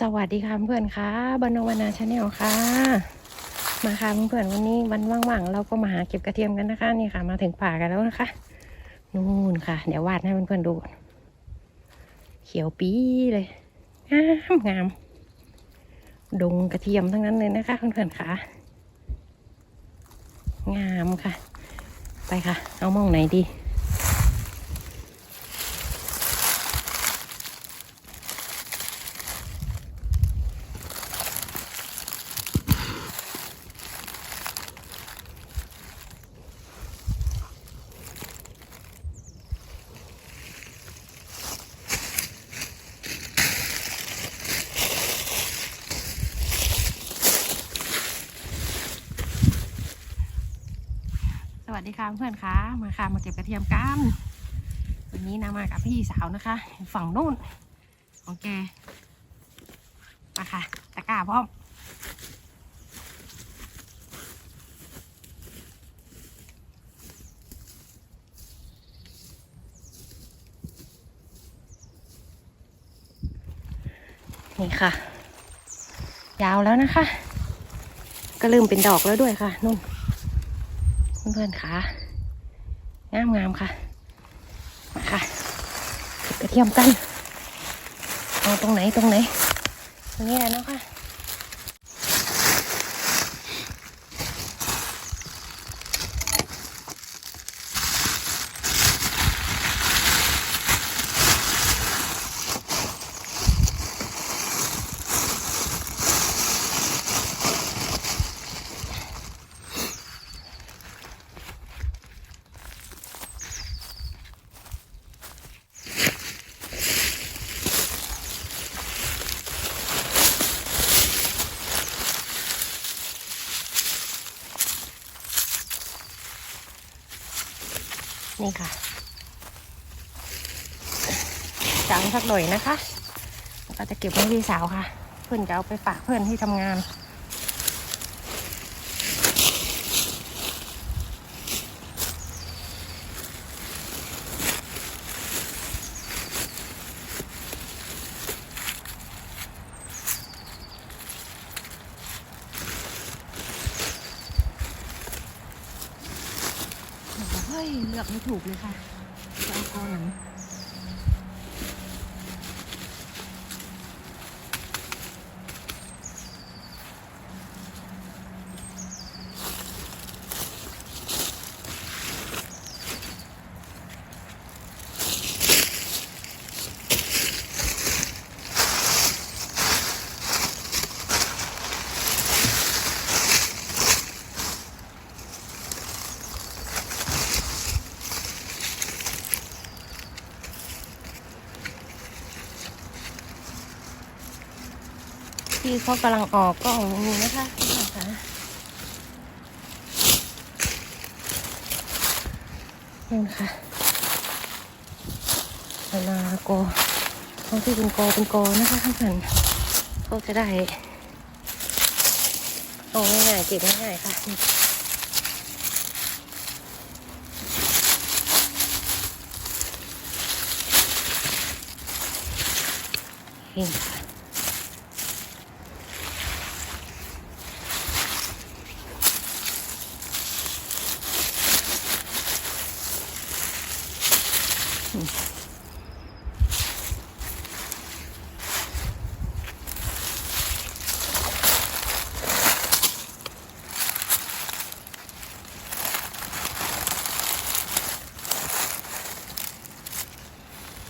สวัสดีค่ะเพื่อนค่ะบรรณวนาชาแนลค่ะ มาค่ะเพื่อนๆวันนี้วันว่างๆเราก็มาหาเก็บกระเทียมกันนะคะนี่ค่ะ มาถึงป่ากันแล้วนะคะนู่นค่ะ เดี๋ยววาดให้เพื่อนๆดู เขียวปีเลยงามงามดงกระเทียมทั้งนั้นเลยนะคะเพื่อนๆค่ะ งามค่ะ ไปค่ะ เอามองไหนดี สดีค่ะเพื่อนคะมาค่ะมาเก็บกระเทียมกันวันนี้นะมากับพี่สาวนะคะ ฝั่งนู้นของแกมาค่ะตะกร้าพร้อมนี่ค่ะ ยาวแล้วนะคะ ก็เริ่มเป็นดอกแล้วด้วยค่ะนุ่น เพื่อนๆค่ะงามงามๆค่ะ มาค่ะเก็บกระเทียมกันเอาตรงไหนตรงไหน ตรงนี้แหละเนาะค่ะ นี่ค่ะจังสักหน่อยนะคะแล้วก็จะเก็บไว้พี่สาวค่ะ เพื่อนจะเอาไปฝากเพื่อนที่ทำงาน เฮ้ยเลือกไม่ถูกเลยค่ะ ที่เขากำลังออกก็ของมีนะคะนี่ค่ะนี่ค่ะเวลาโกเขาที่เป็นโกเป็นโกนะคะท่านผู้ชมเขาจะได้เอาง่ายๆเก็บง่ายๆค่ะนี่นี่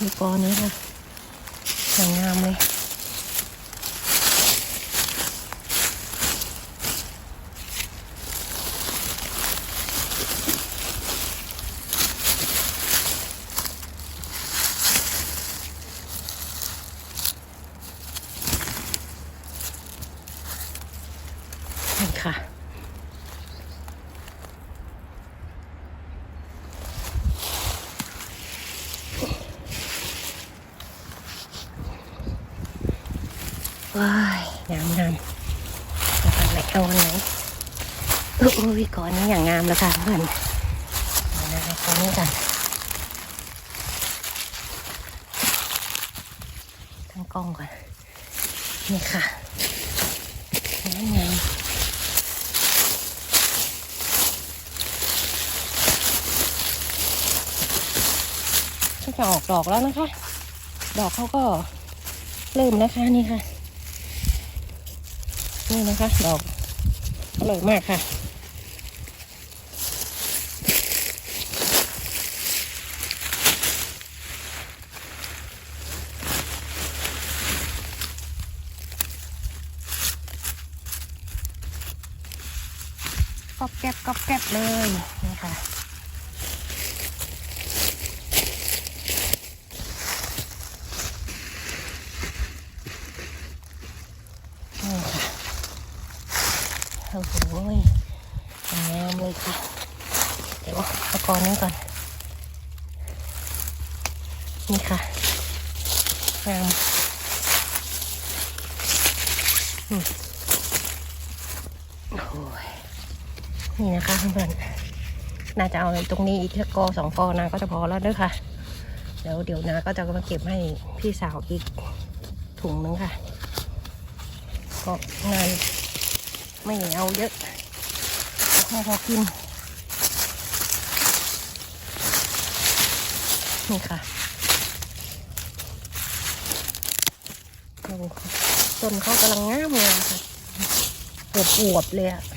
ดูกอนี้ค่ะสวยงามเลยค่ะ ว้ายงามงามเอาอันไหนเอาอันไหน อุ้ยก่อนนี้อย่างงามแล้วค่ะเพื่อนเอานะคะก่อนนี้กันทั้งกล้องก่อน นี่ค่ะงามงามก็จะออกดอกแล้วนะคะ ดอกเขาก็เริ่มแล้วค่ะนี่ค่ะ นี่นะคะ ดอกอร่อยมากค่ะ กอบแก็บกอบแก็บเลยนี่ค่ะนี่ค่ะโอ้โหงามเลยค่ะ เดี๋ยวเอากอนนี้ก่อน นี่ค่ะงามอืมโอ้ย นี่นะคะเพื่อนๆน่าจะเอาตรงนี้อีกกอสองกอนะก็จะพอแล้วด้วยค่ะ เดี๋ยวเดี๋ยวนะก็จะมาเก็บให้พี่สาวอีกถุงนึงค่ะ ก็งานไม่เอาเยอะเอาแค่พอกินนี่ค่ะต้นเขากำลังงามงามค่ะอวบอวบๆเลยอะ อืมโ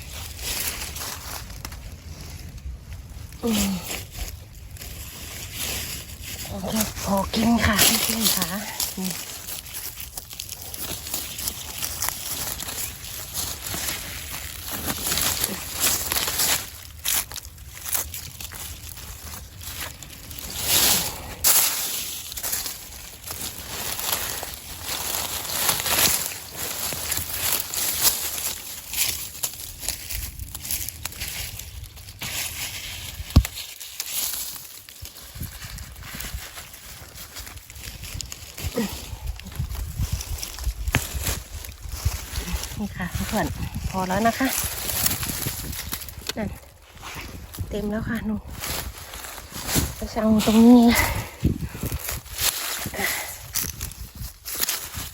อเค พอกินค่ะพี่ๆค่ะ นี่ค่ะเพื่อนพอแล้วนะคะนั่นเต็มแล้วค่ะนุ่นไปสั่งตรงนี้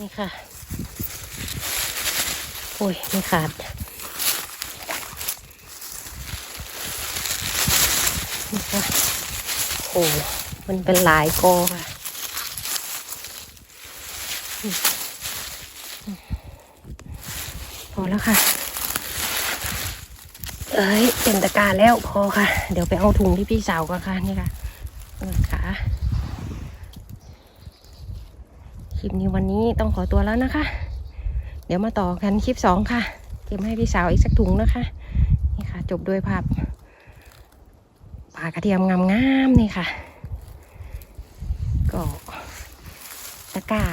นี่ค่ะ โอ้ยไม่ขาดนี่ค่ะโอ้มันเป็นหลายกอค่ะ พอ แล้วค่ะ เอ้ยเต็มตะกร้ารแล้วพอค่ะ เดี๋ยวไปเอาถุงที่พี่สาวก่อนค่ะนี่ค่ะเออค่ะคลิปนี้วันนี้ต้องขอตัวแล้วนะคะ เดี๋ยวมาต่อกันคลิปสองค่ะ เก็บให้พี่สาวอีกสักถุงนะคะ นี่ค่ะ จบด้วยภาพปลากระเทียมงามๆนี่ค่ะ ก็ตะกร้า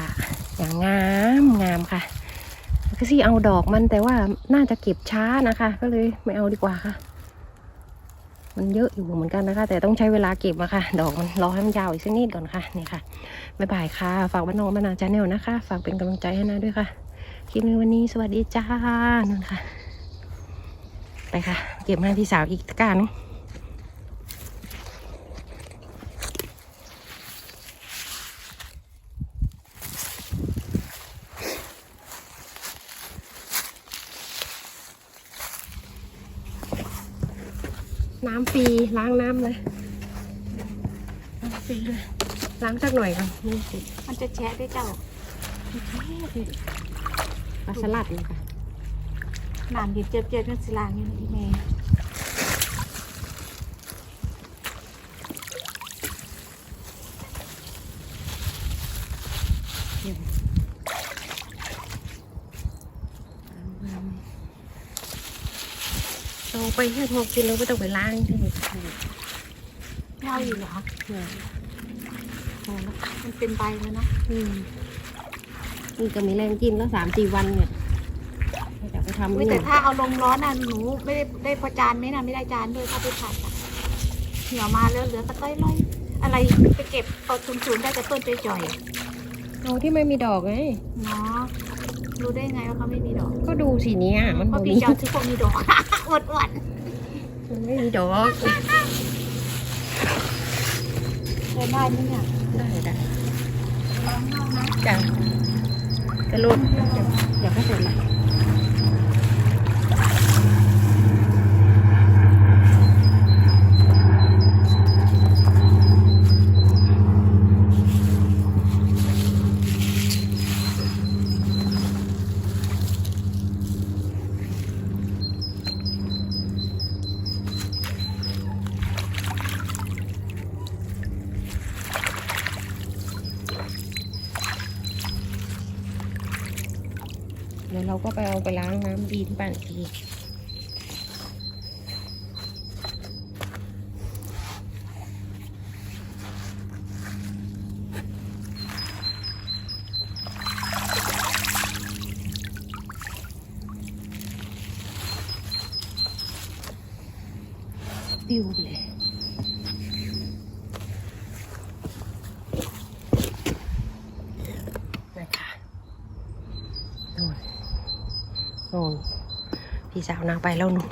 อย่างงามงามค่ะ ก็สิเอาดอกมันแต่ว่าน่าจะเก็บช้านะคะ ก็เลยไม่เอาดีกว่าค่ะ มันเยอะอยู่เหมือนกันนะคะ แต่ต้องใช้เวลาเก็บอะค่ะ ดอกมันรอให้มันยาวอีกสักนิดก่อนค่ะนี่ค่ะบ๊ายบายค่ะ ฝากบ้านน้องบ้านนาชาแนลนะคะ ฝากเป็นกำลังใจให้นาด้วยค่ะคลิปนี้วันนี้สวัสดีจ้านั่นค่ะ ไปค่ะ เก็บให้พี่สาวอีกตะกร้าหนึง น้ำฟรีล้างน้ำเลยน้ำฟรีเลยล้างสักหน่อยก่อนนี่สิมันจะแชะได้เจ้าปลาสลัดเลยค่ะน้ำเย็นเจ็บเจ็บนั่นสิลางอยู่ในที่แม่เรา ไปแค่พอกินเราไม่ต้องไปล้างใช่ไหมเน่าอยู่เหรอเนี่ยพอมันเป็นใบแล้วนะอืมนี่ก็มีแรงกินแล้วสามสี่วันเนี่ยอยากไปทำไม่แต่ถ้าเอาลงร้อนน่ะหนูไม่ได้ได้พอจานไหมนะไม่ได้จานด้วยถ้าไปผัดอะเหี่ยวมาแล้วเหลือตะก้อยลอยอะไรไปเก็บเอาชุนๆได้แต่ต้นจ่อยเอาที่ไม่มีดอกไงเนาะรู้ได้ไงว่าเขาไม่มีดอก ก็ดูสีเนี้ยมันพบ่ราะมีพี่เจ้าที่พวกมีดอก อวดมันไม่มีดอกๆเดินได้ไหมเนี่ยได้ได้ร้อนมากนะจ้ะจะหลุดเดี๋ยวก็เสร็จละเเราก็ไปเอาไปล้างน้ำดีที่บ้านอีกทีปิวเลย นะคะนู่นนู่นพี่ สาว นางไปแล้วหนู